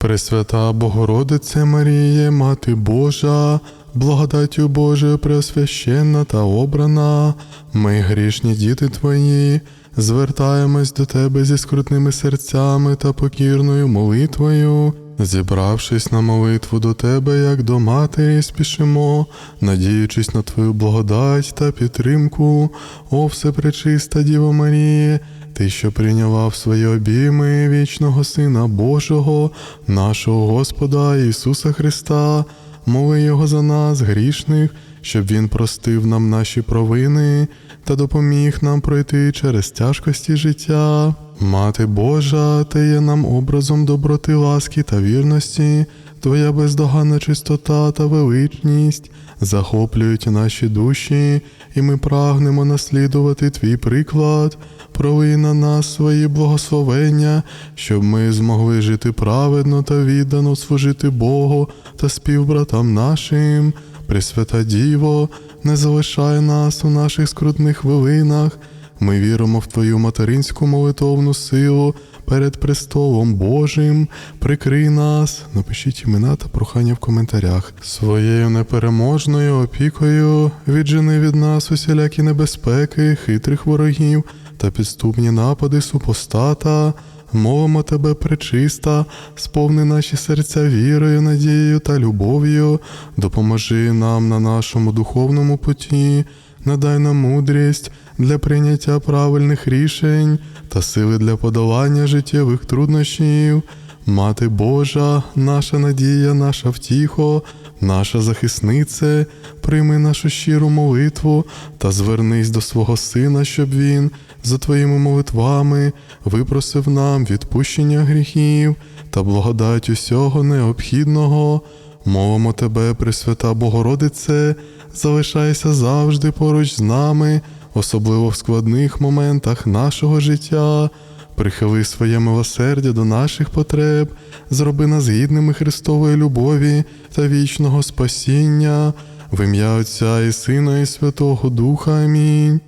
Пресвята Богородице Маріє, Мати Божа, благодаттю Божою преосвященна та обрана, ми, грішні діти Твої, звертаємось до Тебе зі скрутними серцями та покірною молитвою. Зібравшись на молитву до Тебе, як до матері, спішимо, надіючись на Твою благодать та підтримку, о всепречиста Діво Маріє, ти, що прийняла свої обійми вічного Сина Божого, нашого Господа Ісуса Христа, моли Його за нас, грішних, щоб Він простив нам наші провини та допоміг нам пройти через тяжкості життя. Мати Божа, ти є нам образом доброти, ласки та вірності, Твоя бездоганна чистота та величність захоплюють наші душі, і ми прагнемо наслідувати Твій приклад. Пролий на нас свої благословення, щоб ми змогли жити праведно та віддано служити Богу та співбратам нашим. Пресвята Діво, не залишай нас у наших скрутних хвилинах. Ми віримо в Твою материнську молитовну силу перед престолом Божим. Прикрий нас, напишіть імена та прохання в коментарях. Своєю непереможною опікою віджени від нас усілякі небезпеки, хитрих ворогів та підступні напади супостата. Мовимо тебе, пречиста, сповни наші серця вірою, надією та любов'ю, допоможи нам на нашому духовному путі, надай нам мудрість для прийняття правильних рішень та сили для подолання життєвих труднощів. Мати Божа, наша надія, наша втіхо, наша захиснице, прийми нашу щиру молитву та звернись до свого Сина, щоб Він за Твоїми молитвами випросив нам відпущення гріхів та благодать усього необхідного. Мовимо Тебе, Пресвята Богородице, залишайся завжди поруч з нами, особливо в складних моментах нашого життя. Прихили своє милосердя до наших потреб, зроби нас гідними Христової любові та вічного спасіння, в ім'я Отця і Сина, і Святого Духа. Амінь.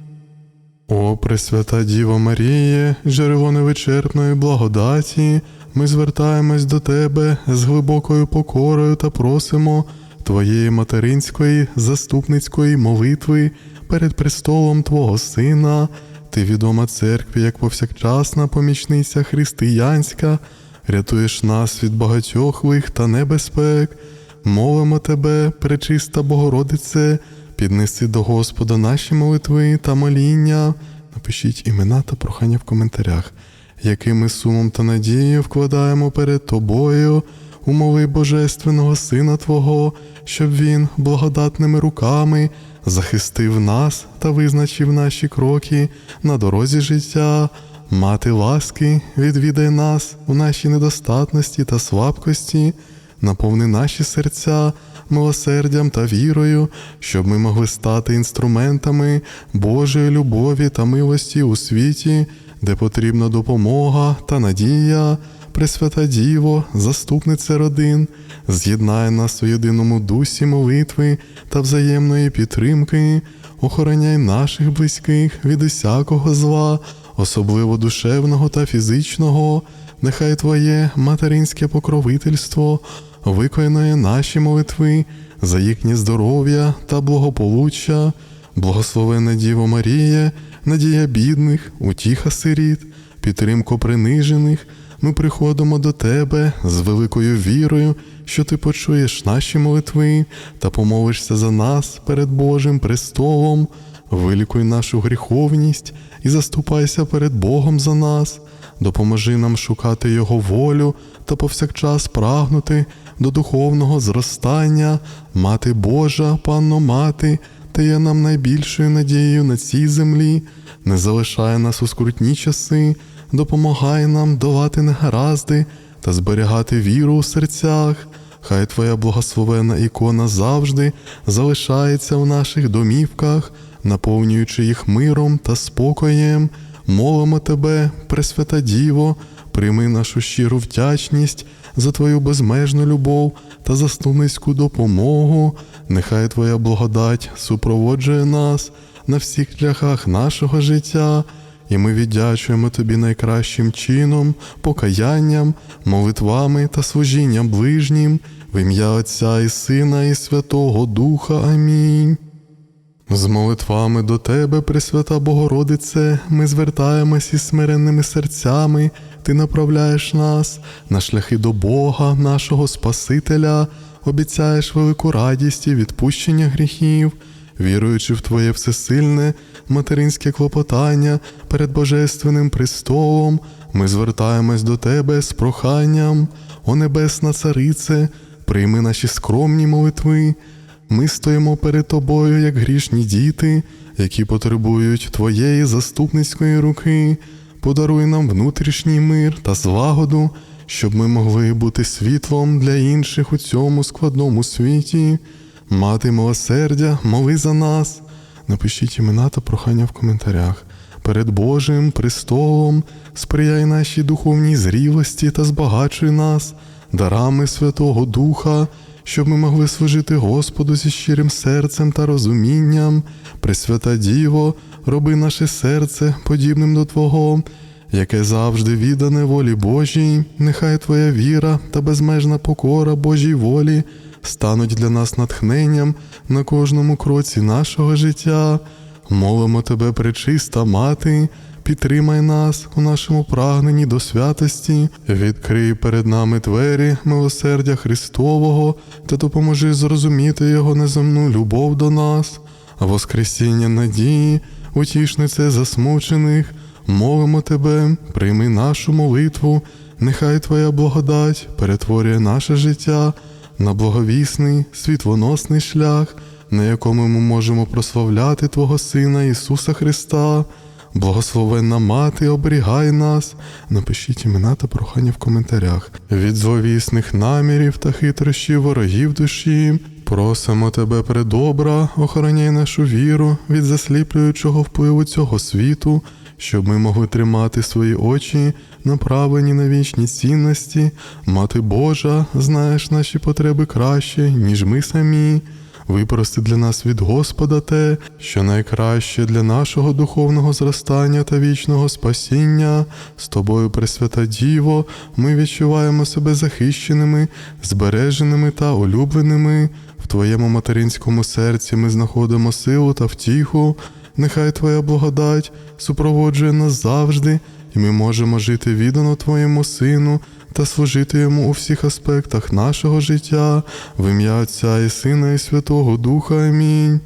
О, Пресвята Діво Маріє, джерело невичерпної благодаті, ми звертаємось до Тебе з глибокою покорою та просимо Твоєї материнської заступницької молитви перед престолом Твого Сина. Ти відома церкві, як повсякчасна помічниця християнська, рятуєш нас від багатьох лих та небезпек. Молимо Тебе, пречиста Богородице, піднеси до Господа наші молитви та моління. Напишіть імена та прохання в коментарях, якими сумом та надією вкладаємо перед Тобою, умови Божественного Сина Твого, щоб Він благодатними руками захистив нас та визначив наші кроки на дорозі життя. Мати ласки, відвідай нас у нашій недостатності та слабкості, наповни наші серця милосердям та вірою, щоб ми могли стати інструментами Божої любові та милості у світі, де потрібна допомога та надія. Пресвята Діво, заступниця родин, з'єднай нас у єдиному дусі молитви та взаємної підтримки, охороняй наших близьких від усякого зла, особливо душевного та фізичного, нехай Твоє материнське покровительство виконує наші молитви за їхнє здоров'я та благополуччя, благословенна Діво Марія, надія бідних, утіха сиріт, підтримку принижених. Ми приходимо до Тебе з великою вірою, що Ти почуєш наші молитви та помолишся за нас перед Божим престолом, вилікуй нашу гріховність і заступайся перед Богом за нас, допоможи нам шукати Його волю та повсякчас прагнути до духовного зростання, Мати Божа, Панно Мати, Ти є нам найбільшою надією на цій землі, не залишай нас у скрутні часи допомагай нам долати негаразди та зберігати віру у серцях. Хай Твоя благословена ікона завжди залишається в наших домівках, наповнюючи їх миром та спокоєм. Молимо Тебе, Пресвята Діво, прийми нашу щиру вдячність за Твою безмежну любов та заступницьку допомогу. Нехай Твоя благодать супроводжує нас на всіх шляхах нашого життя і ми віддячуємо тобі найкращим чином, покаянням, молитвами та служінням ближнім, в ім'я Отця і Сина, і Святого Духа. Амінь. З молитвами до Тебе, Пресвята Богородице, ми звертаємось із смиренними серцями, Ти направляєш нас на шляхи до Бога, нашого Спасителя, обіцяєш велику радість і відпущення гріхів, віруючи в Твоє всесильне материнське клопотання перед Божественним престолом, ми звертаємось до Тебе з проханням, о Небесна Царице, прийми наші скромні молитви. Ми стоїмо перед тобою, як грішні діти, які потребують твоєї заступницької руки. Подаруй нам внутрішній мир та злагоду, щоб ми могли бути світлом для інших у цьому складному світі. Мати милосердя, моли за нас. Напишіть імена та прохання в коментарях. Перед Божим престолом сприяй нашій духовній зрілості та збагачуй нас дарами Святого Духа, щоб ми могли служити Господу зі щирим серцем та розумінням. Пресвята Діво, роби наше серце подібним до Твого, яке завжди віддане волі Божій, нехай Твоя віра та безмежна покора Божій волі стануть для нас натхненням на кожному кроці нашого життя. Молимо Тебе, пречиста мати, підтримай нас у нашому прагненні до святості, відкрий перед нами двері милосердя Христового та допоможи зрозуміти Його неземну любов до нас, Воскресіння надії, утішнице засмучених, молимо Тебе, прийми нашу молитву, нехай Твоя благодать перетворює наше життя на благовісний, світлоносний шлях, на якому ми можемо прославляти Твого Сина Ісуса Христа. Благословенна мати, оберігай нас. Напишіть імена та прохання в коментарях. Від зловісних намірів та хитрощів ворогів душі. Просимо тебе, предобра, охороняй нашу віру від засліплюючого впливу цього світу, щоб ми могли тримати свої очі, направлені на вічні цінності. Мати Божа, знаєш наші потреби краще, ніж ми самі. Випрости для нас від Господа те, що найкраще для нашого духовного зростання та вічного спасіння. З тобою, Пресвята Діво, ми відчуваємо себе захищеними, збереженими та улюбленими. В Твоєму материнському серці ми знаходимо силу та втіху. Нехай Твоя благодать супроводжує нас завжди, і ми можемо жити віддано Твоєму Сину та служити йому у всіх аспектах нашого життя, в ім'я Отця і Сина, і Святого Духа. Амінь.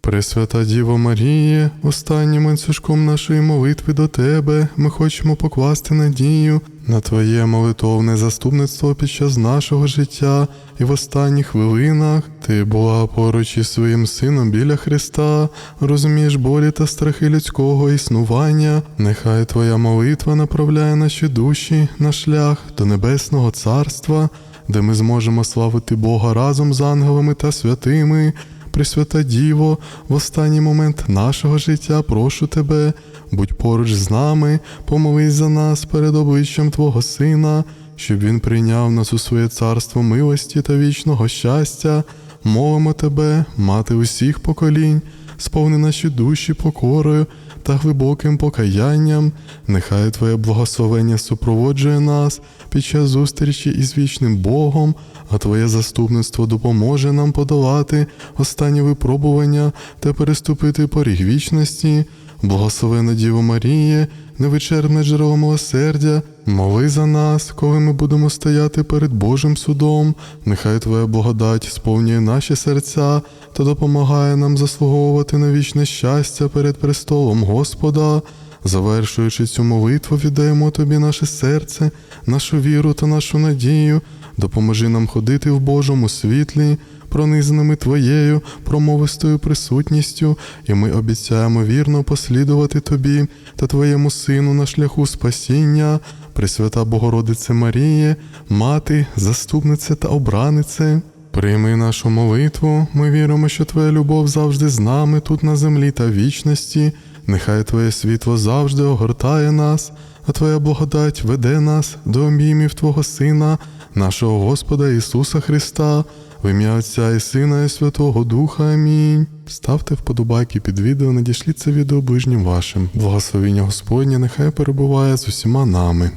Пресвята Діво Маріє, останнім ланцюжком нашої молитви до Тебе ми хочемо покласти надію на Твоє молитовне заступництво під час нашого життя і в останніх хвилинах Ти була поруч із своїм сином біля Христа, розумієш болі та страхи людського існування. Нехай Твоя молитва направляє наші душі на шлях до Небесного Царства, де ми зможемо славити Бога разом з ангелами та святими. Пресвята Діво, в останній момент нашого життя прошу тебе, будь поруч з нами, помолись за нас перед обличчям Твого Сина, щоб Він прийняв нас у своє царство милості та вічного щастя. Молимо тебе, мати усіх поколінь, сповни наші душі покорою та глибоким покаянням. Нехай Твоє благословення супроводжує нас під час зустрічі із вічним Богом, а Твоє заступництво допоможе нам подолати останні випробування та переступити поріг вічності. Благословена Діво Маріє, невичерпне джерело милосердя, моли за нас, коли ми будемо стояти перед Божим судом. Нехай Твоя благодать сповнює наші серця та допомагає нам заслуговувати на вічне щастя перед престолом Господа. Завершуючи цю молитву, віддаємо Тобі наше серце, нашу віру та нашу надію. Допоможи нам ходити в Божому світлі, пронизаними Твоєю промовистою присутністю, і ми обіцяємо вірно послідувати Тобі та Твоєму Сину на шляху спасіння, Пресвята Богородице Маріє, Мати, заступниця та обранице. Прийми нашу молитву, ми віримо, що Твоя любов завжди з нами тут на землі та вічності. Нехай Твоє світло завжди огортає нас, а Твоя благодать веде нас до обіймів Твого Сина, нашого Господа Ісуса Христа. В ім'я Отця і Сина і Святого Духа. Амінь. Ставте вподобайки під відео, надішліть це відео ближнім вашим. Благословіння Господнє нехай перебуває з усіма нами.